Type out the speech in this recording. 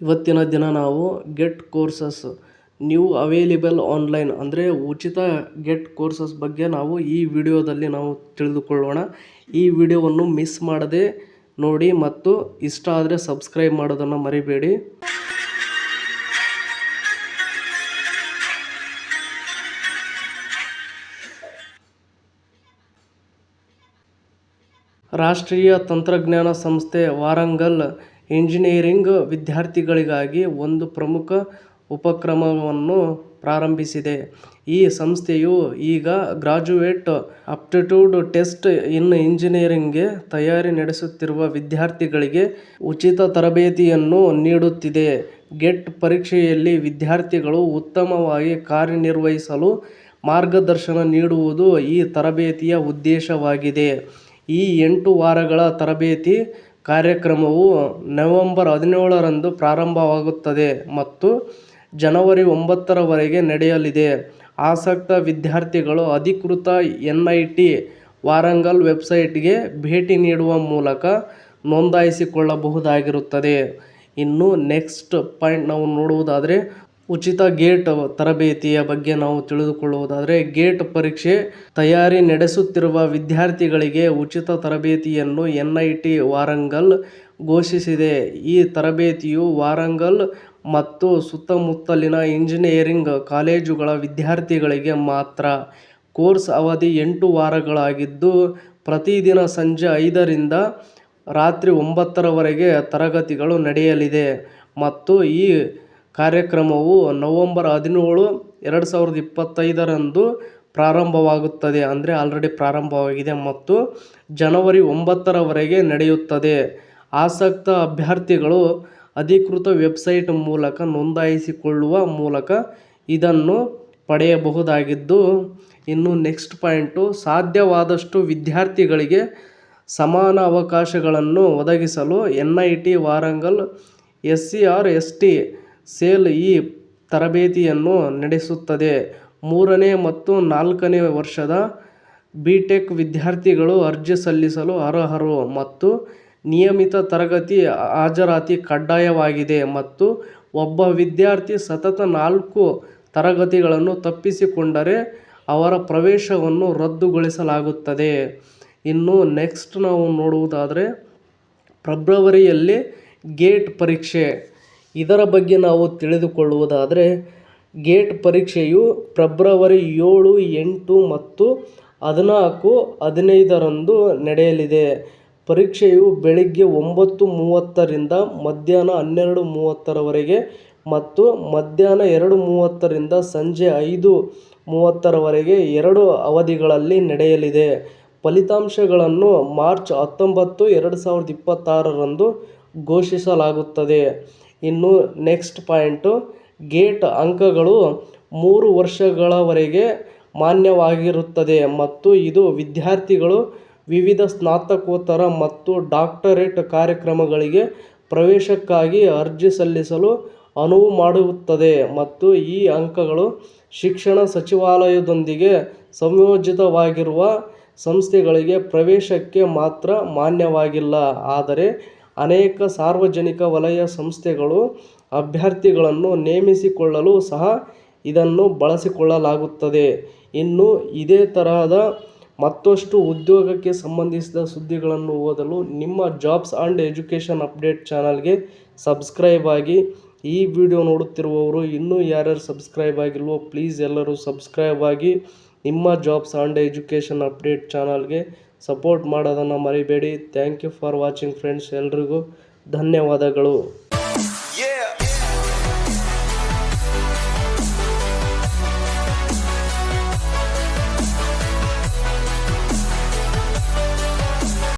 ಇವತ್ತಿನ ದಿನ ನಾವು get courses new available online ಅಂದರೆ ಉಚಿತ ಗೆಟ್ ಕೋರ್ಸಸ್ ಬಗ್ಗೆ ನಾವು ಈ ವಿಡಿಯೋದಲ್ಲಿ ನಾವು ತಿಳಿದುಕೊಳ್ಳೋಣ. ಈ ವಿಡಿಯೋವನ್ನು ಮಿಸ್ ಮಾಡದೆ ನೋಡಿ ಮತ್ತು ಇಷ್ಟ ಆದರೆ ಸಬ್ಸ್ಕ್ರೈಬ್ ಮಾಡೋದನ್ನು ಮರಿಬೇಡಿ. ರಾಷ್ಟ್ರೀಯ ತಂತ್ರಜ್ಞಾನ ಸಂಸ್ಥೆ ವಾರಂಗಲ್ ಇಂಜಿನಿಯರಿಂಗ್ ವಿದ್ಯಾರ್ಥಿಗಳಿಗಾಗಿ ಒಂದು ಪ್ರಮುಖ ಉಪಕ್ರಮವನ್ನು ಪ್ರಾರಂಭಿಸಿದೆ. ಈ ಸಂಸ್ಥೆಯು ಈಗ ಗ್ರಾಜುಯೇಟ್ ಅಪ್ಟಿಟ್ಯೂಡ್ ಟೆಸ್ಟ್ ಇನ್ ಇಂಜಿನಿಯರಿಂಗ್ಗೆ ತಯಾರಿ ನಡೆಸುತ್ತಿರುವ ವಿದ್ಯಾರ್ಥಿಗಳಿಗೆ ಉಚಿತ ತರಬೇತಿಯನ್ನು ನೀಡುತ್ತಿದೆ. ಗೆಟ್ ಪರೀಕ್ಷೆಯಲ್ಲಿ ವಿದ್ಯಾರ್ಥಿಗಳು ಉತ್ತಮವಾಗಿ ಕಾರ್ಯನಿರ್ವಹಿಸಲು ಮಾರ್ಗದರ್ಶನ ನೀಡುವುದು ಈ ತರಬೇತಿಯ ಉದ್ದೇಶವಾಗಿದೆ. ಈ ಎಂಟು ವಾರಗಳ ತರಬೇತಿ ಕಾರ್ಯಕ್ರಮವು ನವೆಂಬರ್ ಹದಿನೇಳರಂದು ಪ್ರಾರಂಭವಾಗುತ್ತದೆ ಮತ್ತು ಜನವರಿ ಒಂಬತ್ತರವರೆಗೆ ನಡೆಯಲಿದೆ. ಆಸಕ್ತ ವಿದ್ಯಾರ್ಥಿಗಳು ಅಧಿಕೃತ ಎನ್ ಐ ಟಿ ವಾರಂಗಲ್ ವೆಬ್ಸೈಟ್ಗೆ ಭೇಟಿ ನೀಡುವ ಮೂಲಕ ನೋಂದಾಯಿಸಿಕೊಳ್ಳಬಹುದಾಗಿರುತ್ತದೆ. ಇನ್ನು ನೆಕ್ಸ್ಟ್ ಪಾಯಿಂಟ್ ನಾವು ನೋಡುವುದಾದರೆ ಉಚಿತ ಗೇಟ್ ತರಬೇತಿಯ ಬಗ್ಗೆ ನಾವು ತಿಳಿದುಕೊಳ್ಳುವುದಾದರೆ, ಗೇಟ್ ಪರೀಕ್ಷೆ ತಯಾರಿ ನಡೆಸುತ್ತಿರುವ ವಿದ್ಯಾರ್ಥಿಗಳಿಗೆ ಉಚಿತ ತರಬೇತಿಯನ್ನು ಎನ್ ಐ ಟಿ ವಾರಂಗಲ್ ಘೋಷಿಸಿದೆ. ಈ ತರಬೇತಿಯು ವಾರಂಗಲ್ ಮತ್ತು ಸುತ್ತಮುತ್ತಲಿನ ಇಂಜಿನಿಯರಿಂಗ್ ಕಾಲೇಜುಗಳ ವಿದ್ಯಾರ್ಥಿಗಳಿಗೆ ಮಾತ್ರ. ಕೋರ್ಸ್ ಅವಧಿ ಎಂಟು ವಾರಗಳಾಗಿದ್ದು, ಪ್ರತಿದಿನ ಸಂಜೆ ಐದರಿಂದ ರಾತ್ರಿ ಒಂಬತ್ತರವರೆಗೆ ತರಗತಿಗಳು ನಡೆಯಲಿದೆ. ಮತ್ತು ಈ ಕಾರ್ಯಕ್ರಮವು ನವಂಬರ್ ಹದಿನೇಳು, ಎರಡು ಸಾವಿರದ ಇಪ್ಪತ್ತೈದರಂದು ಪ್ರಾರಂಭವಾಗುತ್ತದೆ. ಅಂದರೆ ಆಲ್ರೆಡಿ ಪ್ರಾರಂಭವಾಗಿದೆ ಮತ್ತು ಜನವರಿ ಒಂಬತ್ತರವರೆಗೆ ನಡೆಯುತ್ತದೆ. ಆಸಕ್ತ ಅಭ್ಯರ್ಥಿಗಳು ಅಧಿಕೃತ ವೆಬ್ಸೈಟ್ ಮೂಲಕ ನೋಂದಾಯಿಸಿಕೊಳ್ಳುವ ಮೂಲಕ ಇದನ್ನು ಪಡೆಯಬಹುದಾಗಿದ್ದು, ಇನ್ನು ನೆಕ್ಸ್ಟ್ ಪಾಯಿಂಟು, ಸಾಧ್ಯವಾದಷ್ಟು ವಿದ್ಯಾರ್ಥಿಗಳಿಗೆ ಸಮಾನ ಅವಕಾಶಗಳನ್ನು ಒದಗಿಸಲು N I T Warangal S C R S T cell ಈ ತರಬೇತಿಯನ್ನು ನಡೆಸುತ್ತದೆ. ಮೂರನೇ ಮತ್ತು ನಾಲ್ಕನೇ ವರ್ಷದ ಬಿ ಟೆಕ್ ವಿದ್ಯಾರ್ಥಿಗಳು ಅರ್ಜಿ ಸಲ್ಲಿಸಲು ಅರ್ಹರು ಮತ್ತು ನಿಯಮಿತ ತರಗತಿ ಹಾಜರಾತಿ ಕಡ್ಡಾಯವಾಗಿದೆ ಮತ್ತು ಒಬ್ಬ ವಿದ್ಯಾರ್ಥಿ ಸತತ ನಾಲ್ಕು ತರಗತಿಗಳನ್ನು ತಪ್ಪಿಸಿಕೊಂಡರೆ ಅವರ ಪ್ರವೇಶವನ್ನು ರದ್ದುಗೊಳಿಸಲಾಗುತ್ತದೆ. ಇನ್ನು ನೆಕ್ಸ್ಟ್ ನಾವು ನೋಡುವುದಾದರೆ ಪ್ರೆಬ್ರವರಿಯಲ್ಲಿ ಗೇಟ್ ಪರೀಕ್ಷೆ. ಇದರ ಬಗ್ಗೆ ನಾವು ತಿಳಿದುಕೊಳ್ಳುವುದಾದರೆ, ಗೇಟ್ ಪರೀಕ್ಷೆಯು ಫೆಬ್ರವರಿ ಏಳು, ಎಂಟು ಮತ್ತು ಹದಿನಾಲ್ಕು, ಹದಿನೈದರಂದು ನಡೆಯಲಿದೆ. ಪರೀಕ್ಷೆಯು ಬೆಳಗ್ಗೆ ಒಂಬತ್ತು ಮೂವತ್ತರಿಂದ ಮಧ್ಯಾಹ್ನ ಹನ್ನೆರಡು ಮೂವತ್ತರವರೆಗೆ ಮತ್ತು ಮಧ್ಯಾಹ್ನ ಎರಡು ಮೂವತ್ತರಿಂದ ಸಂಜೆ ಐದು ಮೂವತ್ತರವರೆಗೆ ಎರಡು ಅವಧಿಗಳಲ್ಲಿ ನಡೆಯಲಿದೆ. ಫಲಿತಾಂಶಗಳನ್ನು ಮಾರ್ಚ್ ಹತ್ತೊಂಬತ್ತು, ಎರಡು ಸಾವಿರದ ಇಪ್ಪತ್ತಾರರಂದು ಘೋಷಿಸಲಾಗುತ್ತದೆ. ಇನ್ನು ನೆಕ್ಸ್ಟ್ ಪಾಯಿಂಟು ಗೇಟ್ ಅಂಕಗಳು ಮೂರು ವರ್ಷಗಳವರೆಗೆ ಮಾನ್ಯವಾಗಿರುತ್ತದೆ ಮತ್ತು ಇದು ವಿದ್ಯಾರ್ಥಿಗಳು ವಿವಿಧ ಸ್ನಾತಕೋತ್ತರ ಮತ್ತು ಡಾಕ್ಟರೇಟ್ ಕಾರ್ಯಕ್ರಮಗಳಿಗೆ ಪ್ರವೇಶಕ್ಕಾಗಿ ಅರ್ಜಿ ಸಲ್ಲಿಸಲು ಅನುವು ಮಾಡುತ್ತದೆ ಮತ್ತು ಈ ಅಂಕಗಳು ಶಿಕ್ಷಣ ಸಚಿವಾಲಯದೊಂದಿಗೆ ಸಂಯೋಜಿತವಾಗಿರುವ ಸಂಸ್ಥೆಗಳಿಗೆ ಪ್ರವೇಶಕ್ಕೆ ಮಾತ್ರ ಮಾನ್ಯವಾಗಿಲ್ಲ. ಆದರೆ ಅನೇಕ ಸಾರ್ವಜನಿಕ ವಲಯ ಸಂಸ್ಥೆಗಳು ಅಭ್ಯರ್ಥಿಗಳನ್ನು ನೇಮಿಸಿಕೊಳ್ಳಲು ಸಹ ಇದನ್ನು ಬಳಸಿಕೊಳ್ಳಲಾಗುತ್ತದೆ. ಇನ್ನು ಇದೇ ತರಹದ ಮತ್ತಷ್ಟು ಉದ್ಯೋಗಕ್ಕೆ ಸಂಬಂಧಿಸಿದ ಸುದ್ದಿಗಳನ್ನು ಓದಲು ನಿಮ್ಮ ಜಾಬ್ಸ್ ಆ್ಯಂಡ್ ಎಜುಕೇಷನ್ ಅಪ್ಡೇಟ್ ಚಾನಲ್ಗೆ ಸಬ್ಸ್ಕ್ರೈಬ್ ಆಗಿ ಈ ವಿಡಿಯೋ ನೋಡುತ್ತಿರುವವರು ಇನ್ನೂ ಯಾರ್ಯಾರು ಸಬ್ಸ್ಕ್ರೈಬ್ ಆಗಿಲ್ವೋ ಪ್ಲೀಸ್ ಎಲ್ಲರೂ ಸಬ್ಸ್ಕ್ರೈಬ್ ಆಗಿ ನಿಮ್ಮ ಜಾಬ್ಸ್ ಆ್ಯಂಡ್ ಎಜುಕೇಷನ್ ಅಪ್ಡೇಟ್ ಚಾನಲ್ಗೆ ಸಪೋರ್ಟ್ ಮಾಡೋದನ್ನು ಮರಿಬೇಡಿ. Thank you for watching friends ಎಲ್ರಿಗೂ ಧನ್ಯವಾದಗಳು.